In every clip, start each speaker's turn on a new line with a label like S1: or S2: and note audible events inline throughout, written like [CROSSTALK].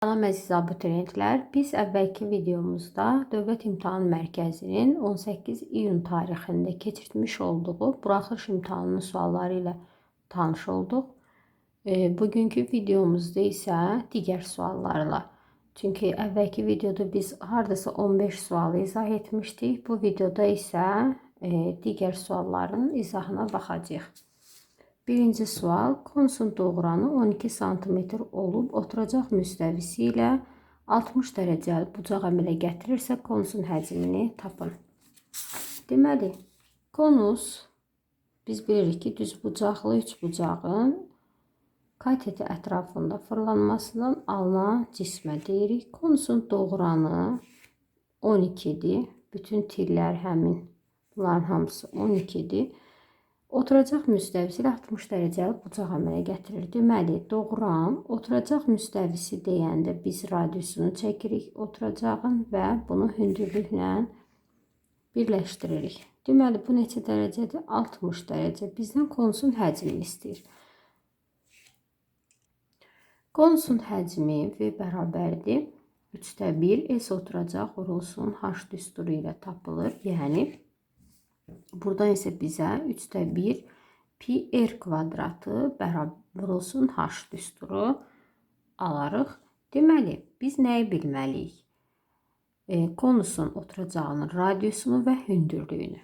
S1: Salam əziz abituriyentlər, biz əvvəlki videomuzda Dövlət İmtahan Mərkəzinin 18 iyun tarixində keçirtmiş olduğu buraxılış imtahanının sualları ilə tanış olduq. E, Bugünkü videomuzda isə digər suallarla. Çünki əvvəlki videoda biz hardasa 15 sualı izah etmişdik. Bu videoda isə e, digər sualların izahına baxacağıq. Birinci sual. Konsun doğranı 12 cm olub oturacaq müstəvisi ilə 60 dərəcəli bucaq əmələ gətirirsə konsun həcmini tapın. Deməli, konus biz bilirik ki, düz bucaqlı üç bucağın kateti ətrafında fırlanmasından alınan cismə deyirik. Konusun doğranı 12-dir. Bütün tirlər həmin bunların hamısı 12-dir. Oturacaq müstəvisi ilə 60 dərəcəli bucaq əmələ gətirir. Deməli, doğram oturacaq müstəvisi deyəndə biz radiusunu çəkirik oturacağın və bunu hündürlüklə birləşdiririk. Deməli, bu neçə dərəcədir? 60 dərəcə. Bizdən konusun həcmini istəyir. Konusun həcmi V bərabərdir. 3-də 1 S oturacaq vurulsun H düsturu ilə tapılır. Yəni Buradan ise bize 3'te 1 pi r kvadratı bərabər olsun h düsturu alarıq. Deməli, biz nəyi bilməliyik? E, konusun oturacağının radiusunu və hündürlüyünü.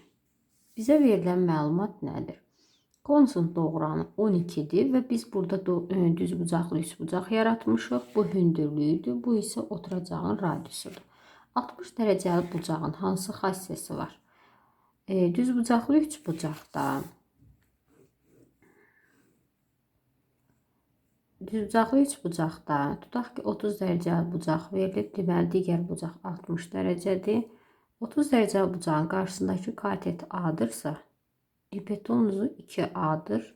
S1: Bizə verilən məlumat nədir? Konusun doğranı 12-dir və biz burada e, düz bucaqlı üç bucaq yaratmışıq. Bu hündürlüyüdür. Bu isə oturacağın radiusudur. 60 dərəcəli bucağın hansı xassiyəsi var? E, düz bucaqlı üç bucaqda düz bucaqlı üç bucaqda tutaq ki 30 dərəcəli bucaq verilib. Deməli digər bucaq 60 dərəcədir. 30 dərəcəli bucağın qarşısındakı katet A-dırsa hipotenuzu 2A-dır.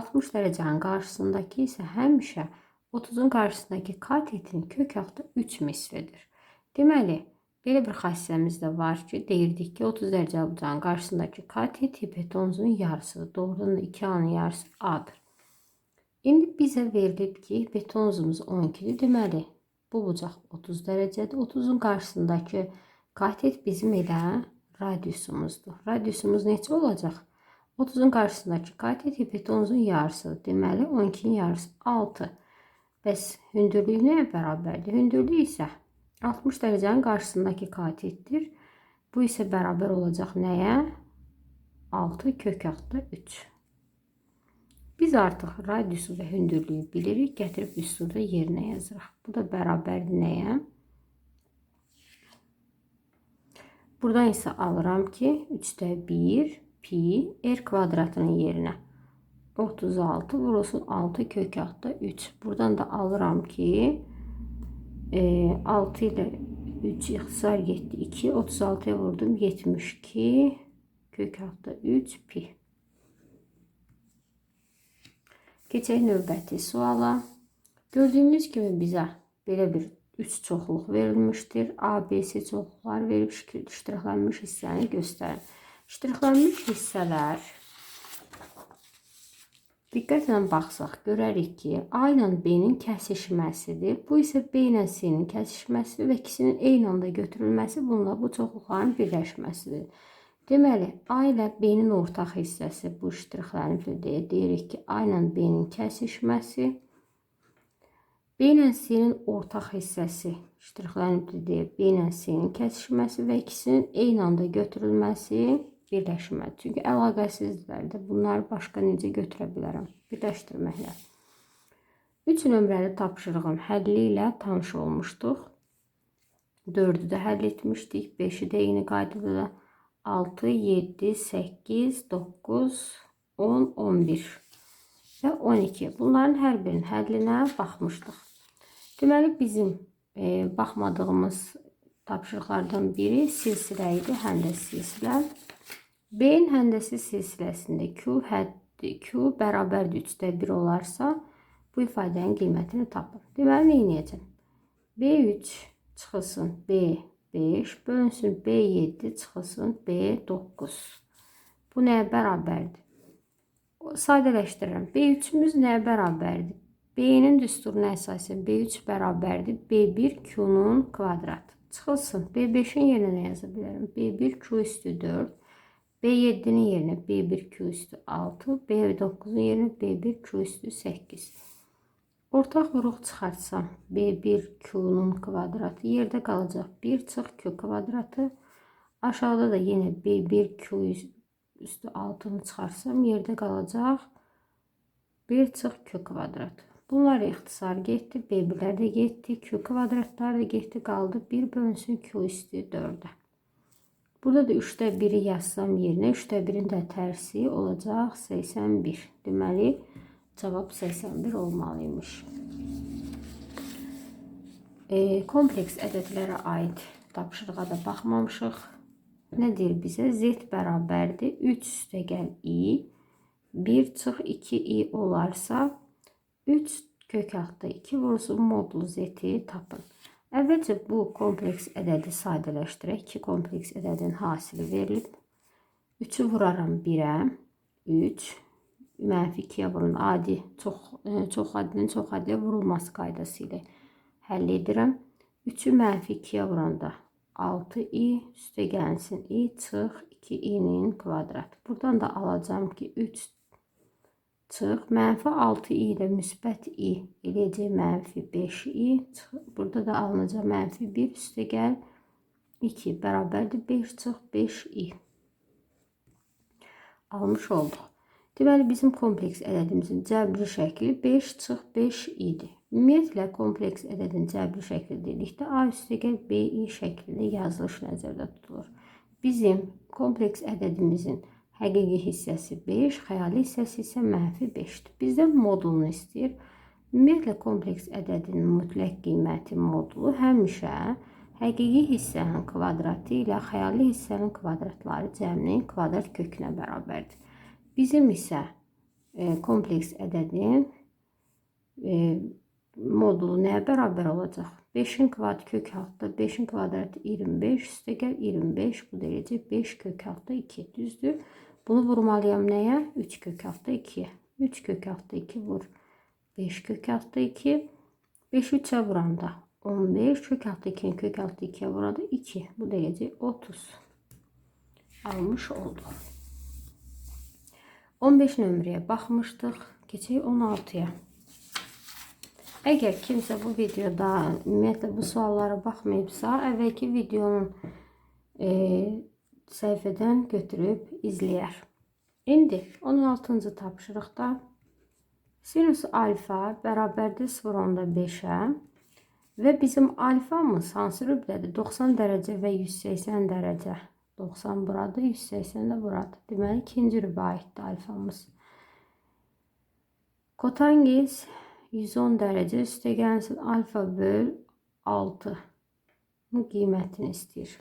S1: 60 dərəcənin qarşısındakı isə həmişə 30-un qarşısındakı katetin kök altı 3 mislidir. Deməli, Belə bir xassiyəmiz də var ki, deyirdik ki, 30 dərəcə bucağın qarşısındakı katet hipotenuzun yarısıdır. Doğrudan da 2A'nın yarısı A'dır. İndi bizə verilib ki, hipotenuzumuz 12-dir. Deməli, bu bucaq 30 dərəcədir. 30-un qarşısındakı katet bizim elə radiusumuzdur. Radiusumuz neçə olacaq? 30-un qarşısındakı katet hipotenuzun yarısıdır. Deməli, 12-nin yarısı 6. Bəs hündürlüyü nəyə bərabərdir? Hündürlük isə 60 derecenin karşısındaki katettir. Bu ise beraber olacak neye? 6 kök altı 3. Biz artık radiusu ve hündürlüğü bilirik. Getirip üstündə yerine yazırıq. Bu da beraber neye? Buradan ise alıram ki 3'te 1 pi r kvadratının yerine 36 vurulsun 6 kök altı 3. Buradan da alıram ki 6 ile 3 ixtisar getdi 2 36'ya vurdum 72 kök altı 3 pi Keçək növbəti suala. Gördüyünüz kimi bizə belə bir 3 çoxluq verilmişdir. ABC çoxluqlar verib ştrixlənmiş hissəni göstərin. Ştrixlənmiş hissələr Diqqətlə baxsaq görərik ki, A ilə B-nin kəsişməsidir. Bu isə B ilə C-nin kəsişməsidir və ikisinin eyni anda götürülməsi bununla bu çoxluqların birləşməsidir. Deməli, A ilə B-nin ortaq hissəsi bu ştrixlərin deyə deyirik ki, A ilə B-nin kəsişməsi B ilə C-nin ortaq hissəsi ştrixlərin deyə B ilə C-nin kəsişməsi və ikisinin eyni anda götürülməsi birləşmə. Çünki əlaqəsizdirlər bunları başqa necə götürə bilərəm? Birləşdirməklə. 3 nömrəli tapşırığın həlli ilə tanış olmuşduq. 4-ü də həll etmişdik. 5-i də eyni qaydada 6, 7, 8, 9, 10, 11 və 12. Bunların hər birinin həllinə baxmışdıq. Deməli bizim e, baxmadığımız tapşırıqlardan biri silsilə idi, həm də silsilə. B-nin həndəsi silsiləsində Q həddi Q bərabərdir 3-də 1 olarsa, bu ifadənin qiymətini tapın. Deməli, nə edəcəm? B3 çıxılsın B5 bölünsün B7 çıxılsın B9. Bu nəyə bərabərdir? Sadələşdirirəm. B3-ümüz nəyə bərabərdir? B-nin düsturuna əsasən B3 bərabərdir B1 Q-nun kvadratı. Çıxılsın. B5-in yerinə nə yaza bilərəm? B1 Q üstü 4. B7-nin yerinə B1 Q üstü 6. B9-un yerinə B1 Q üstü 8. Ortaq vuruq çıxartsam B1 Q-nun kvadratı yerdə qalacaq. 1 çıx Q kvadratı. Aşağıda da yenə B1 Q üstü 6-nı çıxarsam yerdə qalacaq. 1 çıx Q kvadratı. Bunlar ixtisar getdi. B1'lər də getdi. Q kvadratlar da getdi. Qaldı 1 bölünsün Q üstü 4-ə. Burada da 3'də 1'i yazsam yerinə 3'də 1'in də tərsi olacaq 81. Deməli cavab 81 olmalıymış. E, kompleks ədədlərə aid tapşırığa da baxmamışıq. Nə deyir bizə? Z bərabərdir 3 üstəgəl i 1 çıx 2 i olarsa 3 kök altı 2 vurulsun modulu z'yi tapın. Əvvəlcə bu kompleks ədədi sadələşdirək. 2 kompleks ədədin hasili verilib. 3-ü vuraram 1-ə. 3 mənfi 2-yə vurun. Adi çox e, çox adinin çox adilə vurulması qaydası ilə həll edirəm. 3-ü mənfi 2-yə vuranda 6i üstə gəlsin i çıx 2i'nin kvadratı. Buradan da alacağım ki 3 çıx. Mənfi 6 i ilə müsbət i eləyəcək mənfi 5 i. Burada da alınacaq mənfi 1 üstə gəl 2 bərabərdir 5 çıx 5 i. Almış olduq. Deməli bizim kompleks ədədimizin cəbri şəkli 5 çıx 5 idi. Ümumiyyətlə kompleks ədədin cəbri şəkli dedikdə A üstə gəl BI şəklində yazılış nəzərdə tutulur. Bizim kompleks ədədimizin Həqiqi hissəsi 5, xəyali hissəsi isə mənfi 5-dir. Bizdən modulunu istəyir. Ümumiyyətlə kompleks ədədinin mütləq qiyməti modulu həmişə həqiqi hissənin kvadratı ilə xəyali hissənin kvadratları cəminin kvadrat kökünə bərabərdir. Bizim isə e, kompleks ədədin e, modulu nəyə bərabər olacaq? 5-in kvadrat kök altda 5-in kvadratı 25 üstə gəl 25 bu derece 5 kök altda 2 düzdür. Bunu vurmalıyam nəyə? 3 kök altda 2. 3 kök altda 2 vur. 5 kök altda 2. 5 3'e vuranda 15 kök altda 2'nin kök altda 2'ye vuranda 2. Bu derece 30. Almış olduk. 15 nömrəyə baxmışdıq. Keçək 16-ya. Əgər kimsə bu videoda ümumiyyətlə bu suallara baxmayıbsa, əvvəlki videonun e, səhifədən götürüb izləyər. İndi 16-cı tapşırıqda sinus alfa bərabərdir 0.5-ə və bizim alfamız hansı rübdədir? 90 dərəcə və 180 dərəcə. 90 burada, 180 də burada. Deməli, ikinci rübə aiddir alfamız. Kotangiz 110 dərəcə üstə gəlsin alfa böl 6 qiymətini istəyir.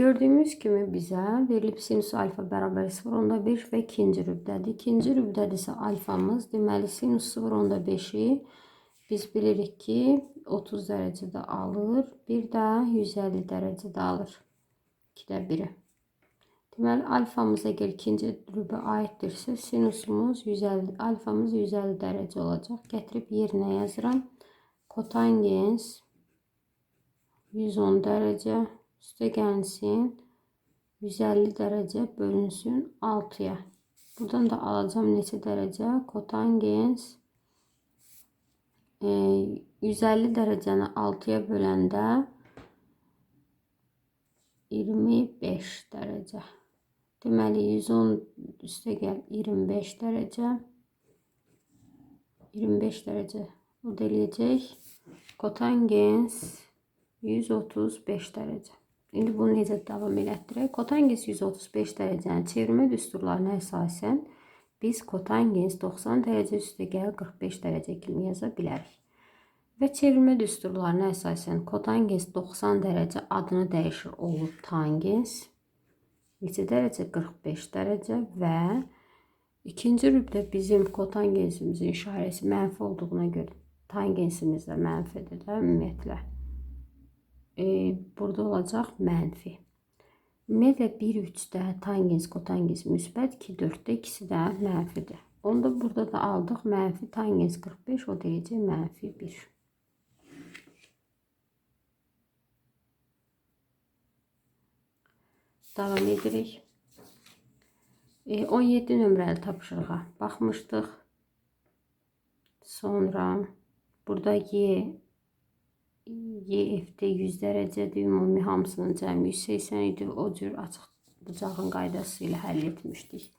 S1: Gördüğümüz kimi bizə verilib sinus alfa bərabər 0.5 və ikinci rübdədir. İkinci rübdədir isə alfamız. Deməli sinus 0.5-i biz bilirik ki 30 dərəcədə alır. Bir də 150 dərəcədə alır. 2-də 1-i. Deməli alfamız əgər ikinci rübə aiddirsə sinusumuz 150 alfamız 150 dərəcə olacaq. Gətirib yerinə yazıram. Kotangens 110 dərəcə üste gelsin. 150 derece bölünsün 6'ya. Buradan da alacağım neçə derece? Kotangens e, 150 dereceni 6'ya böləndə 25 derece. Deməli 110 üstə gəl 25 derece. 25 derece o eləyəcək. Kotangens 135 derece. İndi bunu necə davam elətdirək? Kotangens 135 dərəcənin çevirmə düsturlarına əsasən biz kotangens 90 dərəcə üstə gəl 45 dərəcə kimi yaza bilərik. Və çevirmə düsturlarına əsasən kotangens 90 dərəcə adını dəyişir olub tangens neçə dərəcə 45 dərəcə və ikinci rübdə bizim kotangensimizin işarəsi mənfi olduğuna görə tangensimiz də mənfidir də ümumiyyətlə e, burada olacaq mənfi. Ümumiyyətlə 1 3-də tangens, kotangens müsbət, 2 4-də ikisi də mənfidir. Onda burada da aldıq mənfi tangens 45 o derece mənfi 1. Davam edirik. E, 17 nömrəli tapşırığa baxmışdıq. Sonra burada Y YF-də 100 dərəcədir. Ümumi hamısının cəmi 180 idi. O cür açıq bucağın qaydası ilə həll etmişdik.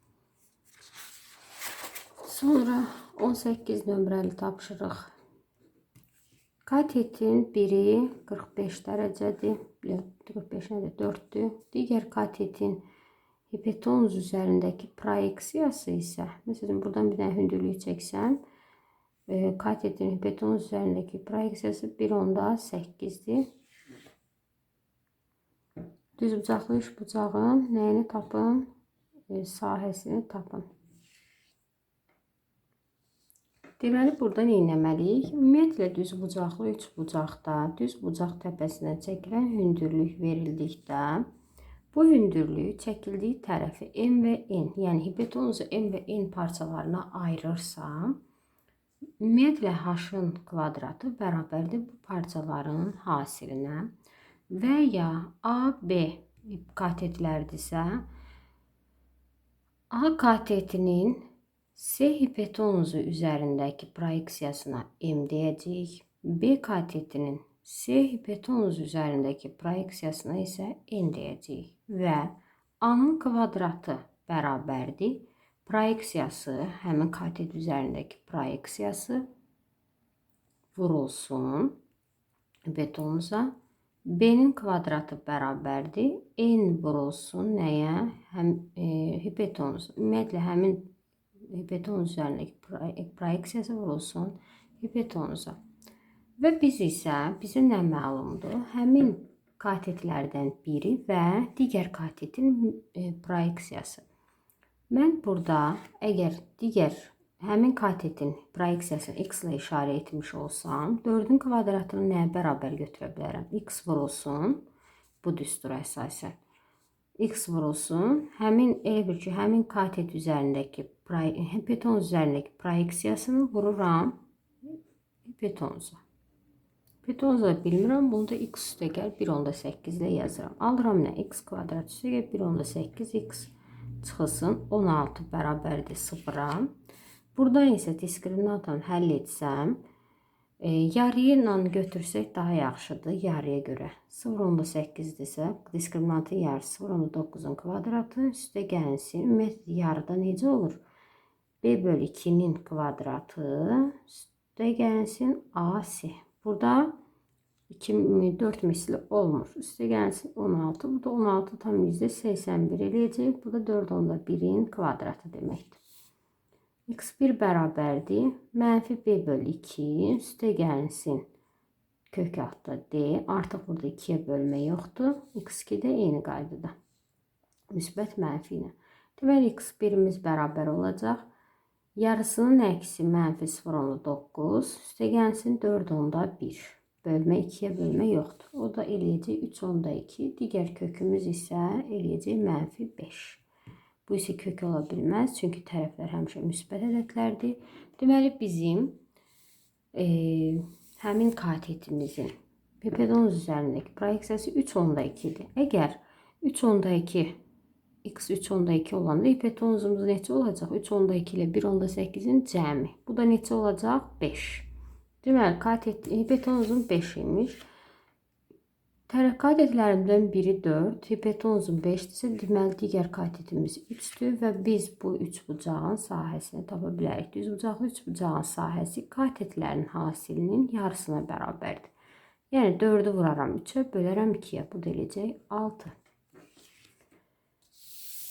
S1: Sonra 18 nömrəli tapşırıq. Katetin biri 45 dərəcədir. Yox, 45 nədir? 4-dür. Digər katetin hipotenuz üzərindəki proyeksiyası isə, məsələn, buradan bir dənə hündürlük çəksəm, e, katetin hipotenuz üzərindəki proyeksiyası 1.8-dir. Düz bucaqlı üç bucağın nəyini tapın? E, sahəsini tapın. Deməli, burada nə etməliyik? Ümumiyyətlə düz bucaqlı üç bucaqda düz bucaq təpəsinə çəkilən hündürlük verildikdə bu hündürlüğü çəkildiyi tərəfi M və N, yəni hipotenuzu M və N parçalarına ayırırsam, ümumiyyətlə H-ın kvadratı bərabərdir bu parçaların hasilinə və ya A, B katetlərdirsə, A katetinin S hipotenuzu üzərindəki proyeksiyasına M deyəcəyik. B katetinin S hipotenuz üzərindəki proyeksiyasına isə N deyəcəyik. Və A-nın kvadratı bərabərdir. Proyeksiyası, həmin katet üzərindəki proyeksiyası vurulsun hipotenuza. B-nin kvadratı bərabərdir. N vurulsun nəyə? Həm e, hipotenuz. Ümumiyyətlə həmin hipotenuz üzərindəki proyeksiyası vurulsun hipotenuza. Və biz isə bizə nə məlumdur? Həmin katetlərdən biri və digər katetin e, proyeksiyası. Mən burada əgər digər həmin katetin proyeksiyasını x ilə işarə etmiş olsam, 4-ün kvadratını nəyə bərabər götürə bilərəm? x vurulsun bu düstura əsasən x vurulsun. Həmin bir ki, həmin katet üzərindəki hipotenuz üzərindəki proyeksiyasını vururam hipotenuza. Hipotenuza bilmirəm. Bunu da x üstə gəl 1.8 ilə yazıram. Alıram nə? x kvadrat üstə gəl 1.8x çıxılsın. 16 bərabərdir 0-a. Buradan isə diskriminantla həll etsəm, e, yarıya ilə götürsək daha yaxşıdır yarıya görə. 0.8-dirsə diskriminantın yarısı 0.9-un kvadratı üstə gəlsin. Ümumiyyətlə yarıda necə olur? B bölü 2'nin kvadratı üstə gəlsin AC. Burada 2, 4 misli olmur. Üstə gəlsin 16. Bu da 16 tam %81 eləyəcək. Bu da 4 onda 1'in kvadratı deməkdir. X1 bərabərdir. Mənfi b bölü 2 üstə gəlsin. Kök altda d. Artıq burada 2'yə bölmə yoxdur. x2 də eyni qaydada. Müsbət mənfi ilə. Deməli x1'imiz bərabər olacaq. Yarısının əksi mənfi 0.9 üstə gəlsin 4 onda 1. Bölmə 2-yə bölmə yoxdur. O da eləyəcək 3 onda 2. Digər kökümüz isə eləyəcək mənfi 5. Bu isə kök ola bilməz. Çünki tərəflər həmişə müsbət ədədlərdir. Deməli bizim e, həmin katetimizin pipedonuz üzərindəki proyeksiyası 3 onda 2-dir. Əgər 3 onda 2 x 3 onda 2 olanda hipotenuzumuz neçə olacaq? 3 onda 2 ilə 1 onda 8-in cəmi. Bu da neçə olacaq? 5. Deməli, katet hipotenuzum 5 imiş. Tərəf katetlərindən biri 4, hipotenuzum 5-dirsə, deməli digər katetimiz 3-dür və biz bu 3 bucağın sahəsini tapa bilərik. Düz bucaqlı 3 bucağın sahəsi katetlərin hasilinin yarısına bərabərdir. Yəni 4-ü vuraram 3-ə, bölərəm 2-yə. Bu da eləyəcək 6.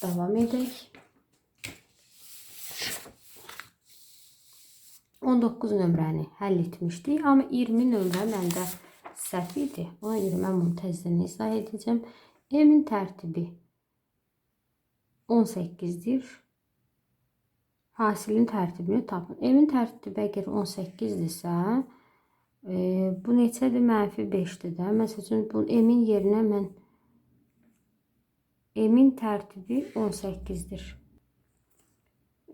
S1: Devam edək. 19 nömrəni həll etmişdik. Amma 20 nömrə məndə səhv idi. Ona görə mən bunu təzədən izah edəcəm. M-in tərtibi 18-dir. Hasilin tərtibini tapın. M-in tərtibi əgər 18-dirsə, e, bu neçədir? Mənfi 5-dir də. Məsələn, bu M-in yerinə mən Emin tertibi 18'dir.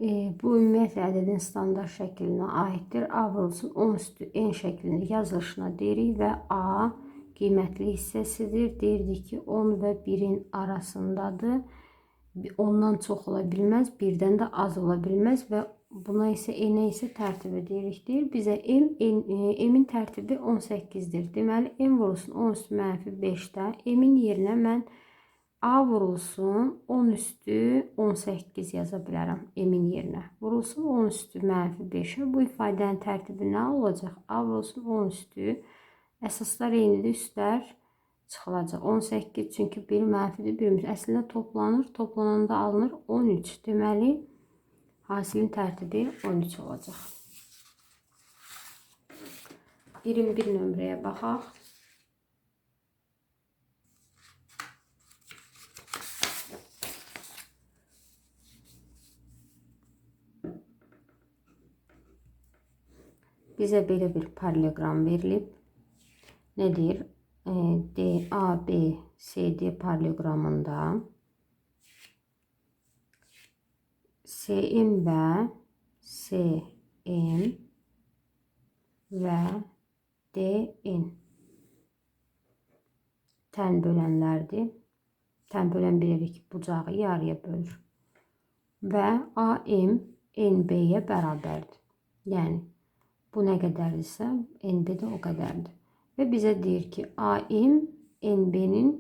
S1: E, bu ümumiyyətlə ədədin standart şəklinə aiddir. A vurulsun 10 üstü n şəklində yazılışına deyirik və A qiymətli hissəsidir. Deyirdik ki 10 və 1-in arasındadır. Ondan çox ola bilməz, birdən də az ola bilməz və buna isə n isə tərtibi deyirik. Deyir bizə m, n, e, m-in tərtibi 18-dir. Deməli m vurulsun 10 üstü mənfi 5-də. M-in yerinə mən A vurulsun 10 üstü 18 yaza bilərəm M-in yerinə. Vurulsun 10 üstü mənfi 5-ə. Bu ifadənin tərtibi nə olacaq? A vurulsun 10 üstü. Əsaslar eynidir, üstlər çıxılacaq. 18 çünki 1 mənfidir, 1 əslində toplanır. Toplananda alınır 13. Deməli, hasilin tərtibi 13 olacaq. 21 nömrəyə baxaq. Bizə belə bir parallelogram verilib. Nedir? E, D, A, B, C, D paralelogramında SM və CM və DN tən bölənlərdir. Tən bölən bilirik bucağı yarıya bölür. Və AM NB-yə bərabərdir. Yəni bu nə qədərdirsə, NB də o qədərdir. Və bizə deyir ki, AM NB-nin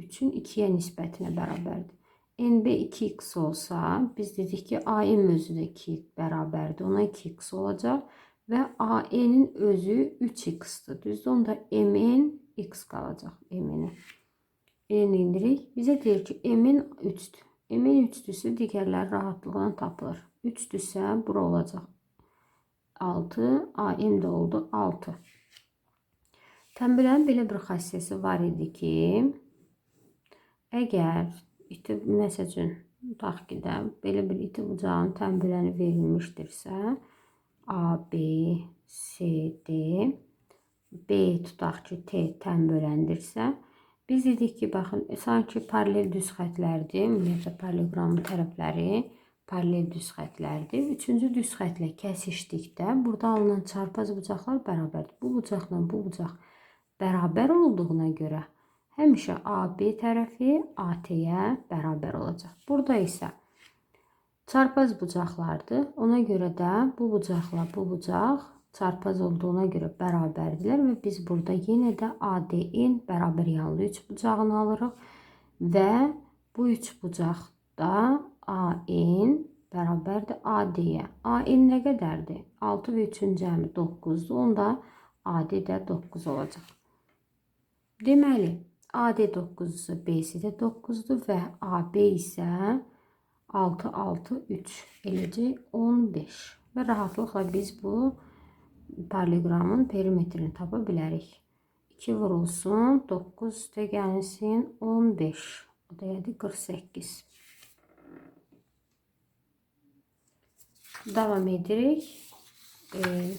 S1: 3-ün 2-yə nisbətinə bərabərdir. NB 2x olsa, biz dedik ki, AM özü də 2 bərabərdir. Ona 2x olacaq və AN-in özü 3x-dır. Düzdür? Onda MN x qalacaq MN-ə. N indirik. Bizə deyir ki, MN 3-dür. MN 3-dürsə digərləri rahatlıqla tapılır. 3-dürsə bura olacaq 6, AM də oldu 6. Tənbələrin belə bir xassəsi var idi ki, əgər iti nəsə üçün tutaq ki də belə bir iti bucağın tənbələni verilmişdirsə, A, B, C, D, B tutaq ki, T tənbələndirsə, biz dedik ki, baxın, sanki paralel düz xətlərdir, ümumiyyətlə paralelogramın tərəfləri paralel düz xətlərdir. Üçüncü düz xətlə kəsişdikdə burada alınan çarpaz bucaqlar bərabərdir. Bu bucaqla bu bucaq bərabər olduğuna görə həmişə AB tərəfi AT-yə bərabər olacaq. Burada isə çarpaz bucaqlardır. Ona görə də bu bucaqla bu bucaq çarpaz olduğuna görə bərabərdirlər və biz burada yenə də ADN bərabər yanlı 3 bucağını alırıq və bu 3 bucaqda AN bərabərdir AD-yə. AN nə qədərdir? 6 və 3-ün cəmi 9-dur. Onda AD də 9 olacaq. Deməli, AD 9-dursa BC də 9-dur və AB isə 6, 6, 3 eləcə 15. Və rahatlıqla biz bu paralelogramın perimetrini tapa bilərik. 2 vurulsun, 9 üstə gəlsin 15. O da yəni 48. Devam edirik. Ee,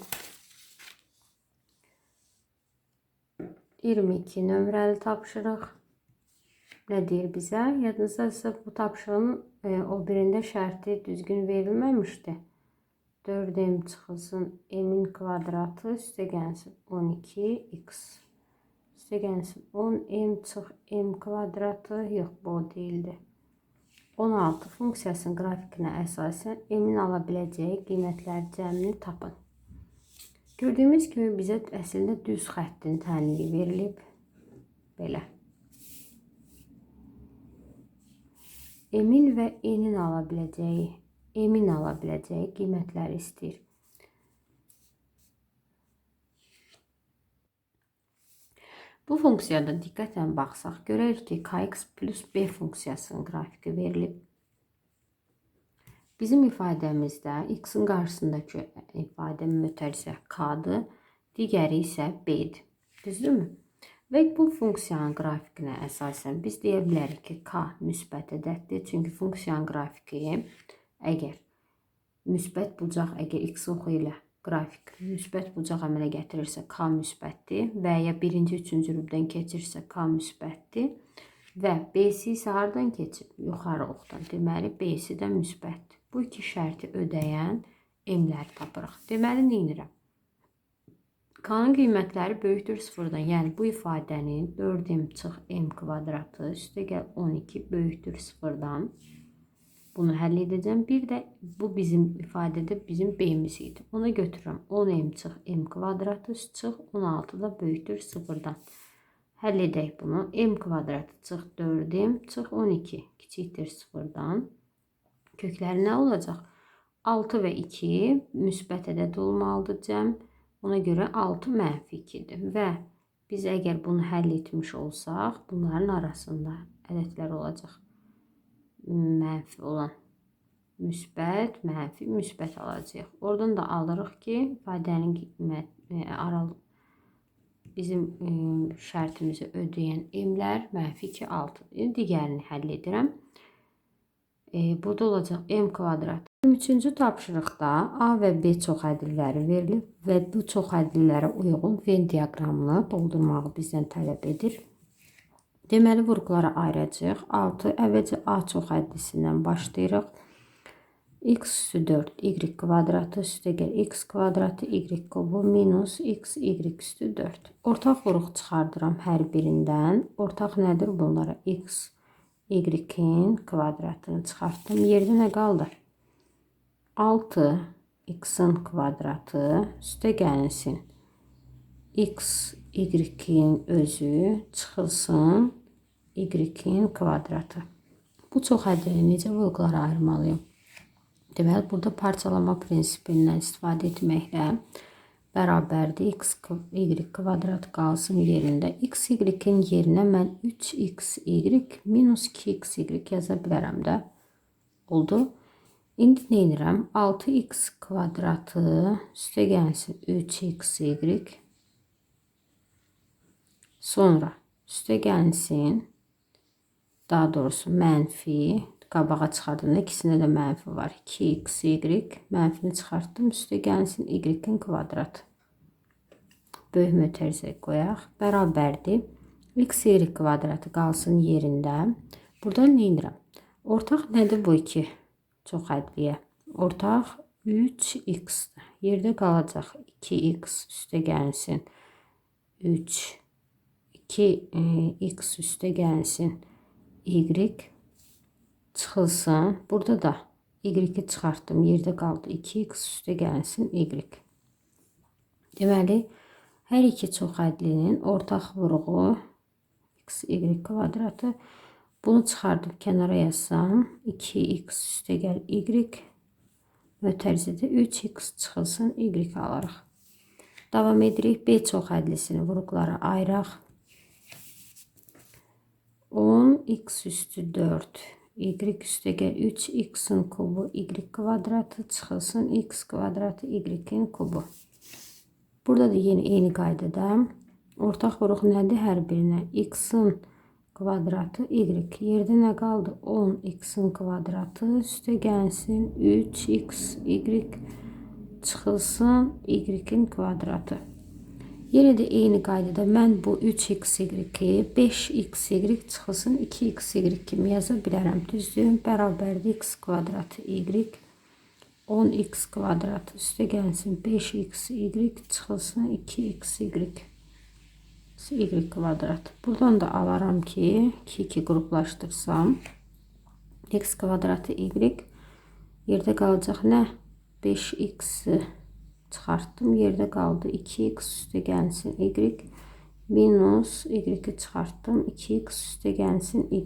S1: 22 nömrəli tapşırıq. Nə deyir bizə? Yadınızdadsa bu tapşırığın e, o birində şərti düzgün verilməmişdi. 4m çıxılsın m'in kvadratı üstə gəlsin 12x. Üstə gəlsin 10m çıx m kvadratı yox bu o değildi. 16 funksiyasının qrafikinə əsasən emin ala biləcəyi qiymətlər cəmini tapın. Gördüyümüz kimi bizə əslində düz xəttin tənliyi verilib. Belə. Emin və enin ala biləcəyi, emin ala biləcəyi qiymətləri istəyir. Bu funksiyada diqqətlə baxsaq, görərik ki, kx plus b funksiyasının qrafiki verilib. Bizim ifadəmizdə x-in qarşısındakı ifadə mütərizə k-dır, digəri isə b-dir. Düzdürmü? Və bu funksiyanın qrafikinə əsasən biz deyə bilərik ki, k müsbət ədəddir. Çünki funksiyanın qrafiki əgər müsbət bucaq əgər x oxu ilə qrafik müsbət bucaq əmələ gətirirsə k müsbətdir və ya birinci, üçüncü rübdən keçirsə k müsbətdir və BC isə hardan keçib? Yuxarı oxdan. Deməli BC də müsbətdir. Bu iki şərti ödəyən m-ləri tapırıq. Deməli, nə edirəm? Kanun qiymətləri böyükdür sıfırdan. Yəni bu ifadənin 4m çıx m kvadratı üstə gəl 12 böyükdür sıfırdan. Bunu həll edəcəm. Bir də bu bizim ifadədə bizim b-miz idi. Ona götürürəm. 10m çıx m kvadratı çıx 16 da böyükdür sıfırdan. Həll edək bunu. m kvadratı çıx 4m çıx 12 kiçikdir sıfırdan. Kökləri nə olacaq? 6 və 2 müsbət ədəd olmalıdır cəm. Ona görə 6 mənfi 2-dir və biz əgər bunu həll etmiş olsaq, bunların arasında ədədlər olacaq. Mənfi olan müsbət, mənfi, müsbət alacağıq. Oradan da alırıq ki, ifadənin qiymət e, aral bizim e, şərtimizi ödəyən m-lər mənfi 2 6-dır. Digərini həll edirəm. E, burada olacaq m kvadrat 23-cü tapşırıqda A və B çoxhəddiləri verilib və bu çoxhəddilərə uyğun Venn diaqramını doldurmağı bizdən tələb edir. Deməli, vurğulara ayıracağıq. 6 əvvəlcə A çoxhəddisindən başlayırıq. x üstü 4, y kvadratı üstə gəl x kvadratı, y kubu minus x, y üstü 4. Ortaq vuruq çıxardıram hər birindən. Ortaq nədir bunlara? x, y-in kvadratını çıxartdım. Yerdə nə qaldı? 6 x'in kvadratı üstə gəlsin. X, y-in özü çıxılsın y-in kvadratı. Bu çox həddilə necə vurğulara ayırmalıyım? Deməli, burada parçalama prinsipindən istifadə etməklə bərabərdir. x, y kvadrat qalsın yerində. x, y-in yerinə mən 3x, y minus 2x, y yaza bilərəm də. Oldu. İndi nə edirəm? 6x kvadratı üstə gəlsin 3xy. Sonra üstə gəlsin daha doğrusu mənfi qabağa çıxardığımda ikisində də mənfi var. 2xy mənfini çıxartdım. Üstə gəlsin y-in kvadratı. Böyük mötərizə qoyaq. Bərabərdir. x y kvadratı qalsın yerində. Buradan nə edirəm? Ortaq nədir bu iki? Çox ədliyə. Ortaq 3x yerdə qalacaq. 2x üstə gəlsin. 3 2x üstə gəlsin. Y çıxılsın. Burada da y-i çıxartdım. Yerdə qaldı. 2x üstə gəlsin. Y. Deməli, hər iki çoxhədlinin ortaq vuruğu x, y kvadratı bunu çıxardım kənara yazsam 2x üstə gəl y mötərizədə 3x çıxılsın y alarıq. Davam edirik. B çox hədlisini vuruqlara ayıraq. 10x üstü 4 y üstə gəl 3x-in kubu y kvadratı çıxılsın x kvadratı y-in kubu. Burada da yeni eyni qaydada ortaq vuruq nədir hər birinə? x-in kvadratı y. Yerde ne kaldı? 10x'in kvadratı üste gelsin. 3x y çıxılsın y-in kvadratı. Yenə də eyni qaydada mən bu 3x y 5x y çıxılsın 2x y kimi yaza bilərəm. Düzdür? Bərabərdir x kvadratı y 10x kvadratı üstə gəlsin 5x y çıxılsın 2x y kvadrat. Buradan da alaram ki 2 2 qruplaşdırsam x kvadratı y yerdə qalacaq nə? 5x çıxartdım. Yerdə qaldı 2x üstə gəlsin y minus y-i çıxartdım. 2x üstə gəlsin y.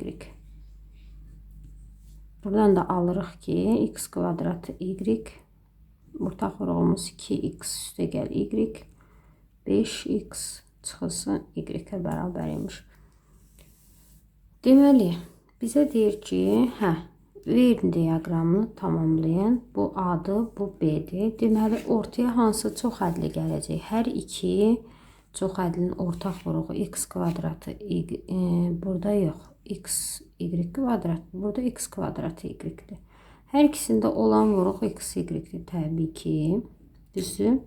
S1: Buradan da alırıq ki x kvadratı y ortaq vurğumuz 2x üstə gəl y 5x çıxılsın y-ə bərabər imiş. Deməli, bizə deyir ki, hə, Venn diaqramını tamamlayın. Bu A-dır, bu B-dir. Deməli, ortaya hansı çox hədli gələcək? Hər iki çox hədlinin ortaq vuruğu x kvadratı y, e, burada yox. x y kvadrat, burada x kvadratı y-dir. Hər ikisində olan vuruq x y-dir təbii ki. Düzdür?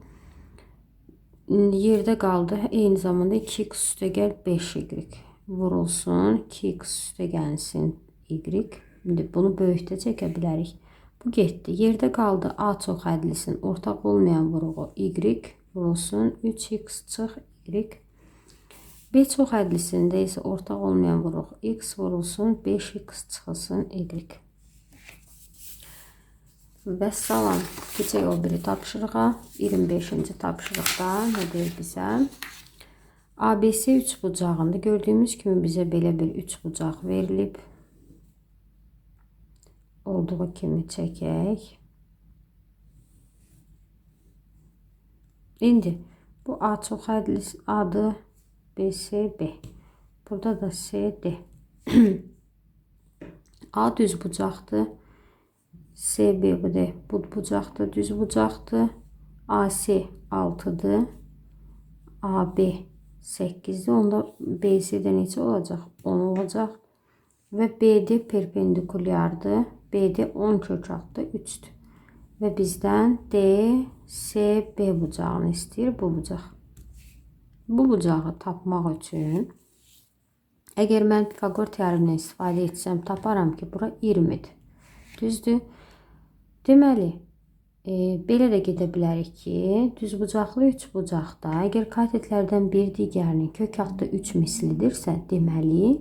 S1: Yerde kaldı. Aynı zamanda 2x üstə gəl 5y vurulsun. 2x üstə gəlsin y. İndi bunu böyükdə çəkə bilərik. Bu getdi. Yerdə qaldı A çox hədlisin ortaq olmayan vurğu Y vurulsun 3x çıx Y. B çox hədlisində isə ortaq olmayan vurğu X vurulsun 5x çıxılsın Y. Və salam. Keçək o biri tapşırığa. 25-ci tapşırıqda nə deyir bizə? ABC üç bucağında gördüğümüz kimi bize belə bir üç bucaq verilib. Olduğu kimi çəkək. İndi bu A çox hədli adı BCB. Burada da CD. [CLEARS THROAT] A düz bucaqdır. CB bu da bu bucaqdır, düz bucaqdır. AC 6-dır. AB 8'de onda BC'de neçə olacaq? 10 olacaq. Və BD perpendikulyardır. BD 10 kök altı 3'dür. Və bizdən DCB bucağını istəyir bu bucaq. Bu bucağı tapmaq üçün əgər mən Pifagor teoremindən istifadə etsəm taparam ki, bura 20-dir. Düzdür? Deməli, e, belə də gedə bilərik ki, düzbucaqlı üç bucaqda əgər katetlərdən bir digərinin kök altı 3 mislidirsə, deməli,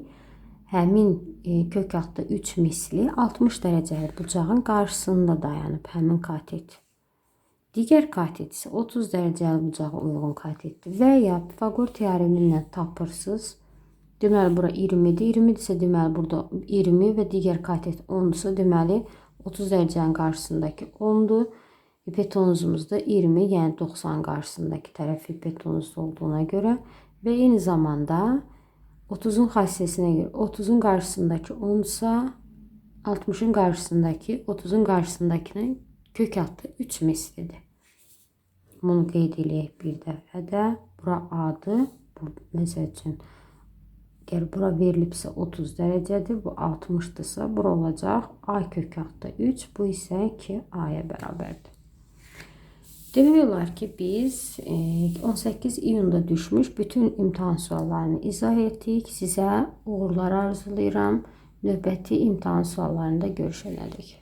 S1: həmin e, kök altı 3 misli 60 dərəcəli bucağın qarşısında dayanıb həmin katet. Digər katet isə 30 dərəcəli bucağa uyğun katetdir və ya Pifagor teoremindən tapırsınız. Deməli bura 20-dir. 20-dirsə deməli burada 20 və digər katet 10-dursa deməli 30 dərəcənin qarşısındakı 10-dur. Hipotenuzumuz da 20, yəni 90 qarşısındakı tərəf hipotenuz olduğuna görə və eyni zamanda 30'un xassəsinə görə 30'un qarşısındakı 10-sa 60'ın qarşısındakı 30'un qarşısındakının kök altı 3 mislidir. Bunu qeyd eləyək bir dəfə də. Bura A-dır. Bu məsəl üçün əgər bura verilibsə 30 dərəcədir, bu 60-dırsa bura olacaq A kök altı 3, bu isə 2A-ya bərabərdir. Demək olar ki, biz 18 e, iyunda düşmüş bütün imtahan suallarını izah etdik. Sizə uğurlar arzulayıram. Növbəti imtahan suallarında görüşənədək.